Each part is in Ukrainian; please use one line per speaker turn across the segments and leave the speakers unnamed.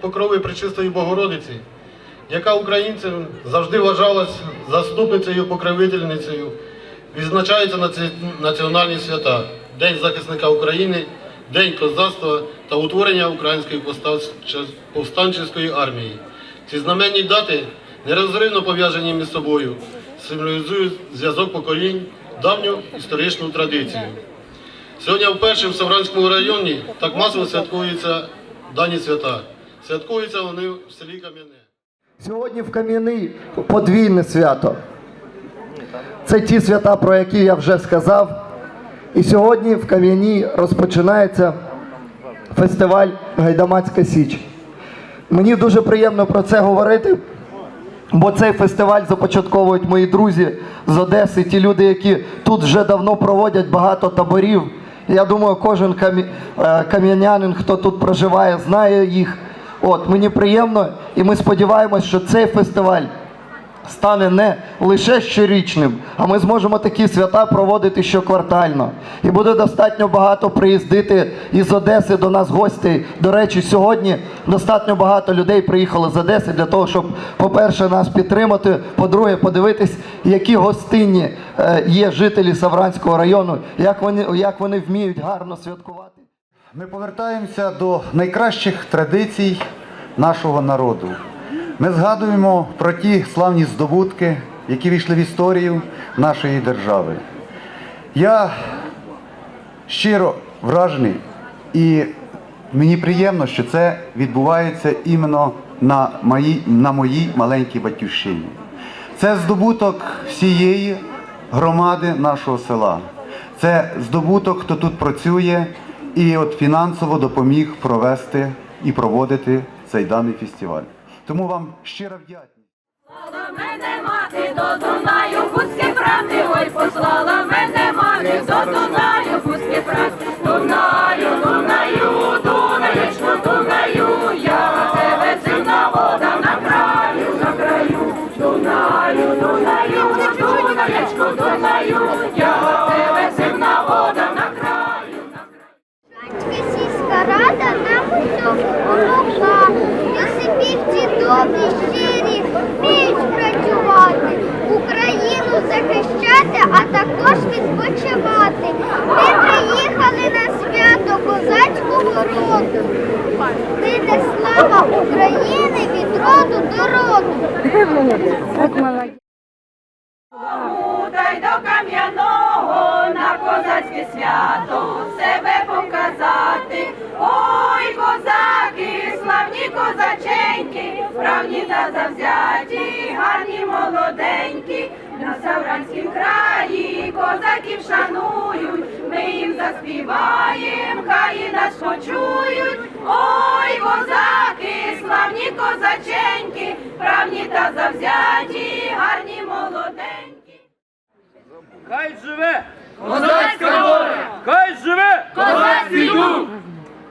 покрови Пречистої Богородиці, яка українцям завжди вважалась заступницею покровительницею, відзначаються наці- національні свята День захисника України, День козацтва та утворення Української повстанчої армії. Ці знаменні дати нерозривно пов'язані між собою, символізують зв'язок поколінь, давню історичну традицію. Сьогодні вперше в Савранському районі так масово святкуються дані свята. Святкуються вони в селі Кам'яне.
Сьогодні в Кам'яний подвійне свято. Це ті свята, про які я вже сказав. І сьогодні в Кам'яні розпочинається фестиваль Гайдамацька Січ. Мені дуже приємно про це говорити, бо цей фестиваль започатковують мої друзі з Одеси, ті люди, які тут вже давно проводять багато таборів. Я думаю, кожен е, кам'янянин, хто тут проживає, знає їх. От мені приємно, і ми сподіваємось, що цей фестиваль стане не лише щорічним, а ми зможемо такі свята проводити щоквартально. І буде достатньо багато приїздити із Одеси до нас гостей. До речі, сьогодні достатньо багато людей приїхало з Одеси для того, щоб, по-перше, нас підтримати, по-друге, подивитись, які гостинні е, є жителі Савранського району, як вони, як вони вміють гарно святкувати.
Ми повертаємося до найкращих традицій нашого народу. Ми згадуємо про ті славні здобутки, які війшли в історію нашої держави. Я щиро вражений і мені приємно, що це відбувається іменно на моїй, на моїй маленькій батьківщині. Це здобуток всієї громади нашого села. Це здобуток, хто тут працює і от фінансово допоміг провести і проводити цей даний фестиваль. Тому вам щиро вдячний.
Послала мене мати до Дунаю, хустки прати, ой, послала мене мати до Дунаю, хустки прати, Дунаю, Дунаю, Дунаєчко, Дунаю,
роду. Прийде слава України від роду до роду.
Та до кам'яного на козацьке свято себе показати. Ой, козаки, славні козаченьки, справні та завзяті, гарні молоденькі, на Савранськім краї козаків шанують, їм заспіваєм, хай і нас почують. Ой, козаки, славні козаченьки, правні та завзяті, гарні молоденькі.
Хай живе! Козацька воля! Хай живе! Козацький дух!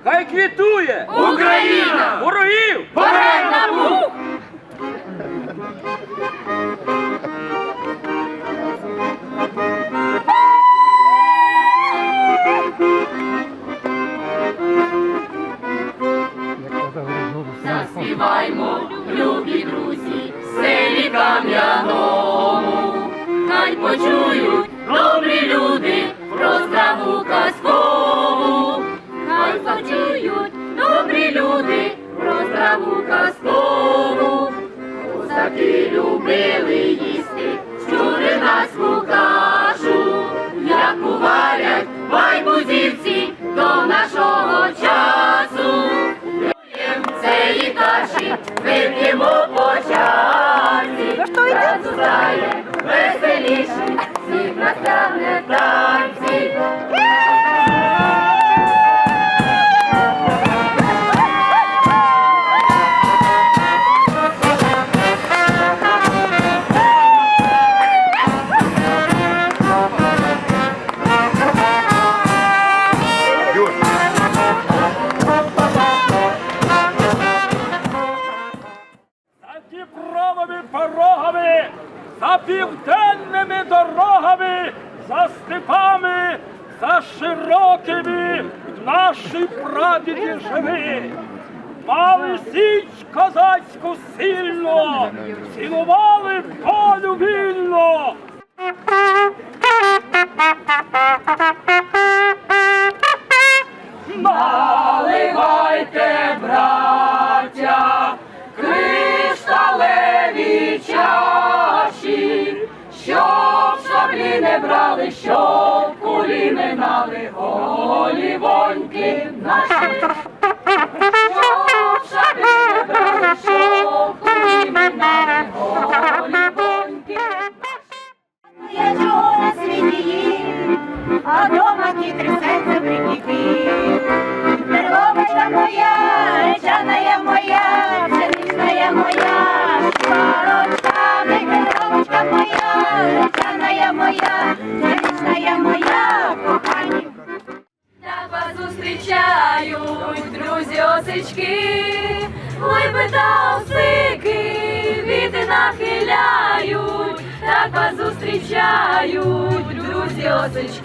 Хай квітує! Україна! Ворогів! Вперед
кам'яному, хай почують добрі люди про страву казкову, хай почують добрі люди про страву казкову. Козаки любили їсти щуринацьку кашу, яку варять байбузівці до нашого часу. Цієї каші вип'ємо по
Січ козацьку сильно, цілували полю вільно. Наливайте, браття, кришталеві чаші, щоб шаблі не брали, щоб кулі не
нали, голі воньки наші.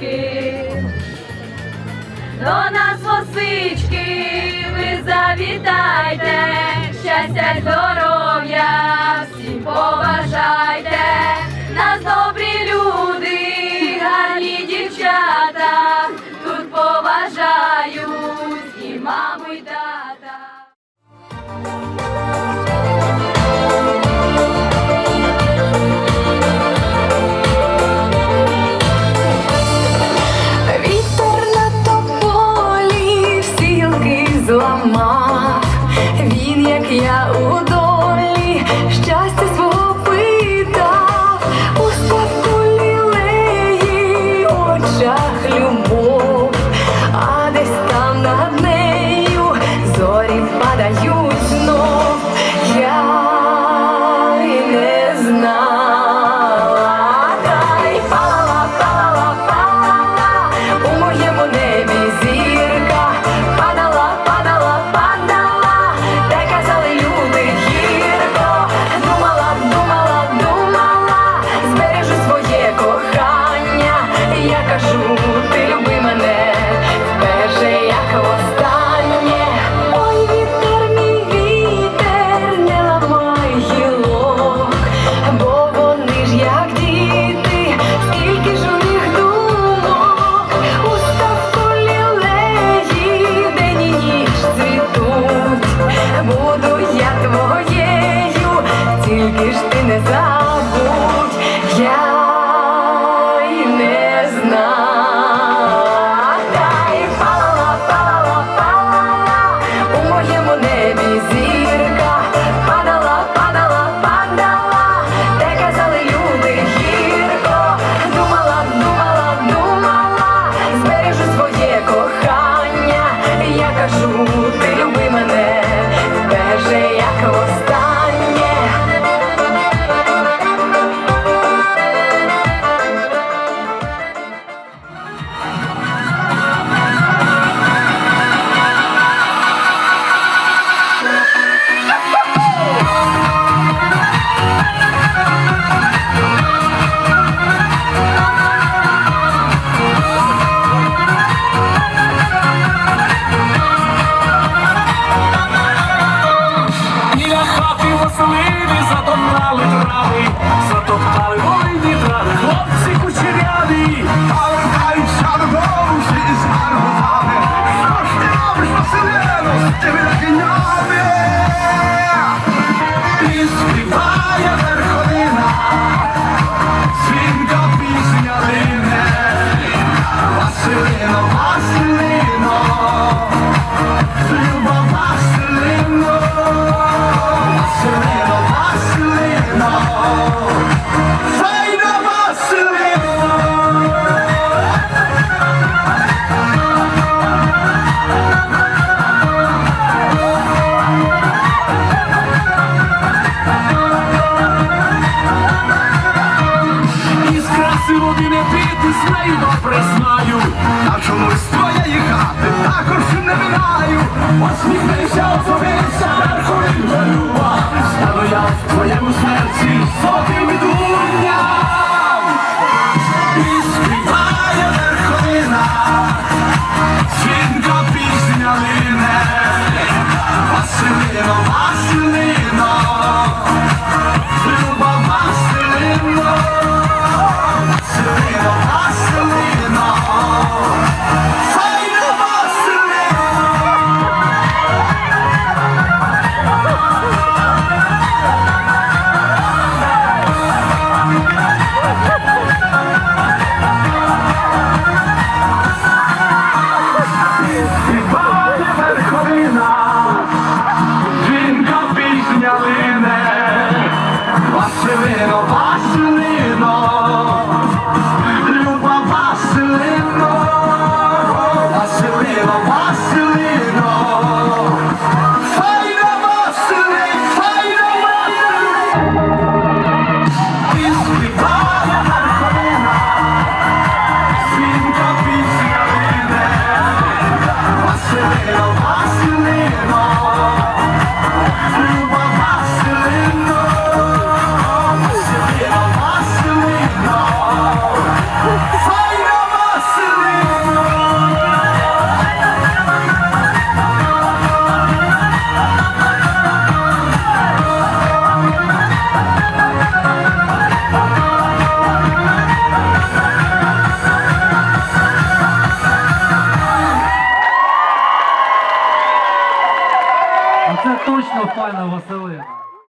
річки, до нас лосички, ви завітайте, щастя, здоров'я, всім поважайте, нас добрі люди, гарні дівчата, тут поважають і
мами. Нікуди не піти нею добре знаю, на чомусь
твоєї хати
також не минаю. Ось